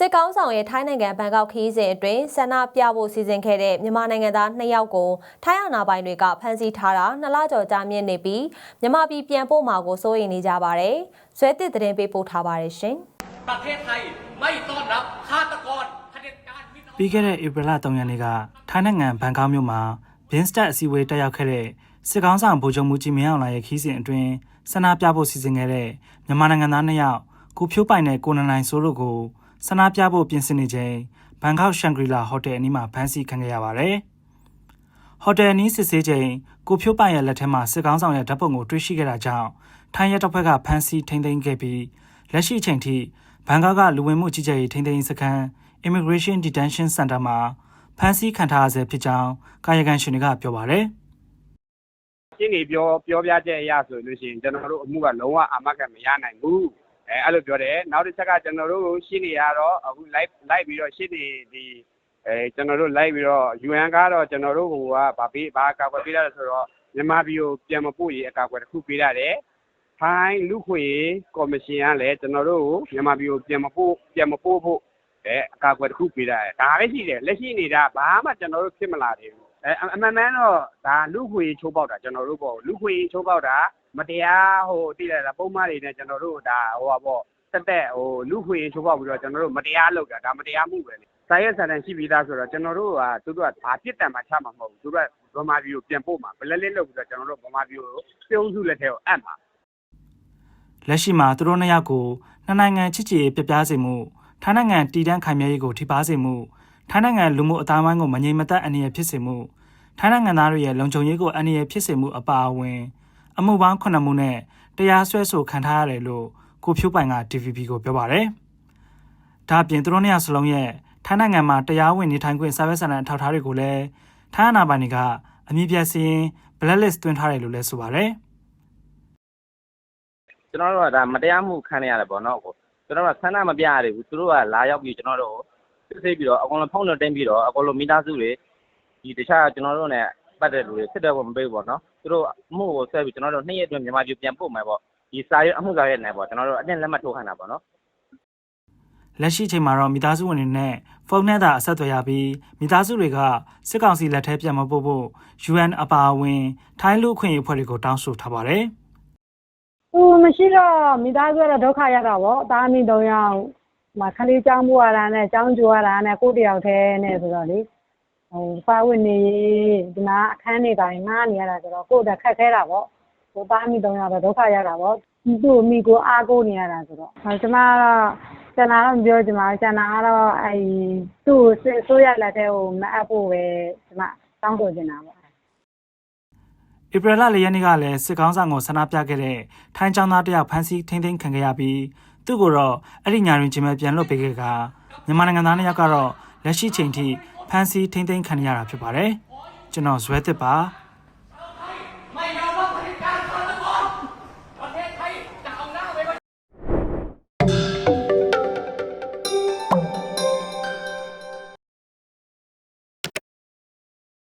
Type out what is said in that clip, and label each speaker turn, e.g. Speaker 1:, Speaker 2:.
Speaker 1: စစ်ကောင်းဆောင်ရဲ့ထိုင်းနိုင်ငံဘန်ကောက်ခရီးစဉ်အတွင်းဆန္ဒပြဖို့စီစဉ်ခဲ့တဲ့မြန်မာနိုင်ငံသား2ယောက်ကိုထိုင်းအာဏာပိုင်တွေကဖမ်းဆီးထားတာနှစ်လကျော်ကြာမြင့်နေပြီးမြန်မာပြည်ပြန်ပို့မှာကိုစိုးရိမ်နေကြပါတယ်။ဇွဲတစ်သတင်းပေးပို့ထားပါတယ်ရှင်။
Speaker 2: ประเทศไทยไม่ต้อนรับฆาตกรเผด็จการมิตร
Speaker 3: ပြီးခဲ့တဲ့ဧပြီလ3ရက်နေ့ကထိုင်းနိုင်ငံဘန်ကောက်မြို့မှာဘင်းစတက်အစည်းအဝေးတက်ရောက်ခဲ့တဲ့စစ်ကောင်းဆောင်ဗိုလ်ချုပ်မှုကြီးမင်းအောင်လှိုင်ရဲ့ခီးစဉ်အတွင်းဆန္ဒပြဖို့စီစဉ်ခဲ့တဲ့မြန်မာနိုင်ငံသား2ယောက်ကိုဖြိုးပိုင်နဲ့ကိုနန်နိုင်စိုးတို့ကို ဆန္ဒပြဖို့ပြင်ဆင်နေချိန်ဘန်ကောက်ရှန်ဂရီလာဟိုတယ်အနီးမှာဖမ်းဆီးခံခဲ့ရပါတယ်။ဟိုတယ်အနီးစစ်ဆေးချိန်ကိုဖြိုးပိုင်ရဲ့လက်ထက်မှာစစ်ကောင်းဆောင်ရဲ့ဓာတ်ပုံကိုတွေ့ရှိခဲ့တာကြောင့်ထိုင်းရဲတပ်ဖွဲ့ကဖမ်းဆီးထိန်းသိမ်းခဲ့ပြီးလက်ရှိအချိန်ထိဘန်ကောက်ကလူဝင်မှုကြီးကြပ်ရေးထိန်းသိမ်းရေးစခန်း Immigration Detention Center မှာဖမ်းဆီးခံထားရဆဲဖြစ်ကြောင်းကာယကံရှင်တွေကပြောပါတယ်။
Speaker 4: ရှင်းနေပြောပြောပြချက်အရဆိုလို့ရှိရင်ကျွန်တော်တို့အမှုကလုံးဝအာမခံမရနိုင်ဘူး အဲအဲ့လိုပြောတယ်နောက်တစ်ချက်ကကျွန်တော်တို့ရှင်းနေရတော့အခု live live ပြီးတော့ရှင်းနေဒီအဲကျွန်တော်တို့ live ပြီးတော့ UN ကတော့ကျွန်တော်တို့ဟိုကဗာပေးဗာကာကွယ်ပေးရတယ်ဆိုတော့မြန်မာပြည်ကိုပြန်မပို့ရေးအကာအကွယ်တစ်ခုပေးရတယ်ဖိုင်းလူခွေကော်မရှင်ကလည်းကျွန်တော်တို့ကိုမြန်မာပြည်ကိုပြန်မပို့ပြန်မပို့ဖို့အဲအကာအကွယ်တစ်ခုပေးရတယ်ဒါပဲရှိတယ်လက်ရှိနေတာဘာမှကျွန်တော်တို့ဖြစ်မလာသေးဘူးအဲအမှန်မှန်တော့ဒါလူခွေချိုးပေါက်တာကျွန်တော်တို့ပေါ့လူခွေချိုးပေါက်တာ မတရားဟိုတိရတာပုံမှန်တွေနဲ့ကျွန်တော်တို့ဒါဟိုပါပေါ့တက်တက်ဟိုလူခွေချိုးပေါက်ပြီးတော့ကျွန်တော်တို့မတရားလုပ်တာဒါမတရားမှုပဲလေစာရဲစာတန်ရှိပြီးသားဆိုတော့ကျွန်တော်တို့ကသူတို့ကဘာပြစ်တံမှချမှာမဟုတ်ဘူးသူတို့ကဗမာပြည်ကိုပြန်ပို့မှာဘလက်လေးလုပ်ပြီးတော့ကျွန်တော်တို့ဗမာပြည်ကိုပြုံးစုလက်ထဲကိုအပ်မှာ
Speaker 3: လက်ရှိမှာသူတို့နှစ်ယောက်ကိုနှစ်နိုင်ငံချစ်ကြည်ရေးပြပြစေမှုထိုင်းနိုင်ငံတည်တံ့ခိုင်မြဲရေးကိုထိပါစေမှုထိုင်းနိုင်ငံလူမှုအသားဝိုင်းကိုမငြိမ်မသက်အနေရဖြစ်စေမှုထိုင်းနိုင်ငံသားတွေရဲ့လုံခြုံရေးကိုအနေရဖြစ်စေမှုအပါအဝင် အမှုပေါင်း9မှုနဲ့တရားစွဲဆိုခံထားရတယ်လို့ကိုဖြိုးပိုင်က TVB ကိုပြောပါတယ်။ဒါ့အပြင်သူတို့နှစ်ယောက်စလုံးရဲ့ထိုင်းနိုင်ငံမှာတရားဝင်နေထိုင်ခွင့်စာရွက်စာတမ်းအထောက်အထားတွေကိုလည်းထိုင်းအာဏာပိုင်တွေကအမည်ပြစရင်း blacklist သွင်းထားတယ်လို့လည်းဆိုပါတယ်။
Speaker 5: ကျွန်တော်တို့ကဒါမတရားမှုခံရတယ်ပေါ့နော်ကိုကျွန်တော်တို့ကဆန္ဒမပြရသေးဘူးသူတို့ကလာရောက်ပြီးကျွန်တော်တို့ကိုစစ်ဆေးပြီးတော့အကုန်လုံးဖုန်းနဲ့တင်ပြီးတော့အကုန်လုံးမိသားစုတွေဒီတခြားကျွန်တော်တို့ ਨੇ ပတ်တဲ့လူတွေစစ်တဲ့ကိုမပေးဘူးပေါ့နော်သူတို့အမှုကိုဆွဲပြီးကျွန်တော်တို့နှစ်ရက်အတွင်းမြန်မာပြည်ပြန်ပို့မယ်ပေါ့ဒီစာရွက်အမှုစာရွက်နဲ့ပေါ့ကျွန်တော်တို့အတင်းလက်မှတ်ထိုးခိုင်းတာပေါ့နော်
Speaker 3: လက်ရှိချိန်မှာတော့မိသားစုဝင်တွေနဲ့ဖုန်းနဲ့သာအဆက်အသွယ်ရပြီးမိသားစုတွေကစစ်ကောင်စီလက်ထဲပြန်မပို့ဖို့ UN အပါအဝင်ထိုင်းလူ့အခွင့်အရေးအဖွဲ့တွေကိုတောင်းဆိုထားပါတယ်။
Speaker 6: သူမရှိတော့မိသားစုကတော့ဒုက္ခရောက်တာပေါ့။သားမိ၃ယောက်မခလေးចောင်းပို့ရတာနဲ့ចောင်းကြိုရတာနဲ့ကိုယ့်တယောက်တည်းနဲ့ဆိုတော့လေ ဟိုစာဝတ်နေရေးဒီမှာအခန်းတွေတိုင်းငှားနေရတာဆိုတော့ကိုယ့်တက်ခက်ခဲတာပေါ့။ဟိုသားမိ၃ယောက်တော့ဒုက္ခရောက်တာပေါ့။သူ့ကိုမိကိုအားကိုးနေရတာဆိုတော့ဟိုကျွန်မကတော့ကျန်တာတော့မပြောချင်ပါဘူး။ကျန်တာကတော့အဲသူ့ကိုစစ်ဆိုးရလက်တဲ့ဟိုမအပ်ဖို့ပဲကျွန်မတောင်းဆိုချင်တာပေါ့။။
Speaker 3: ဧပြီလ၄ရက်နေ့ကလည်းစစ်ကောင်ဆောင်ကိုဆန္ဒပြခဲ့တဲ့ထိုင်းចောင်းသားတယောက်ဖမ်းဆီးထိန်းသိမ်းခံခဲ့ရပြီးသူ့ကိုတော့အဲ့ဒီညတွင်ချင်းပဲပြန်လွတ်ပေးခဲ့ကမြန်မာနိုင်ငံသားနှစ်ယောက်ကတော့လက်ရှိချိန်ထိ ဖမ်းဆီးထိန်းသိမ်းခံနေရတာဖြစ်ပါတယ်။ကျွန်တော်ဇွဲသစ်ပါ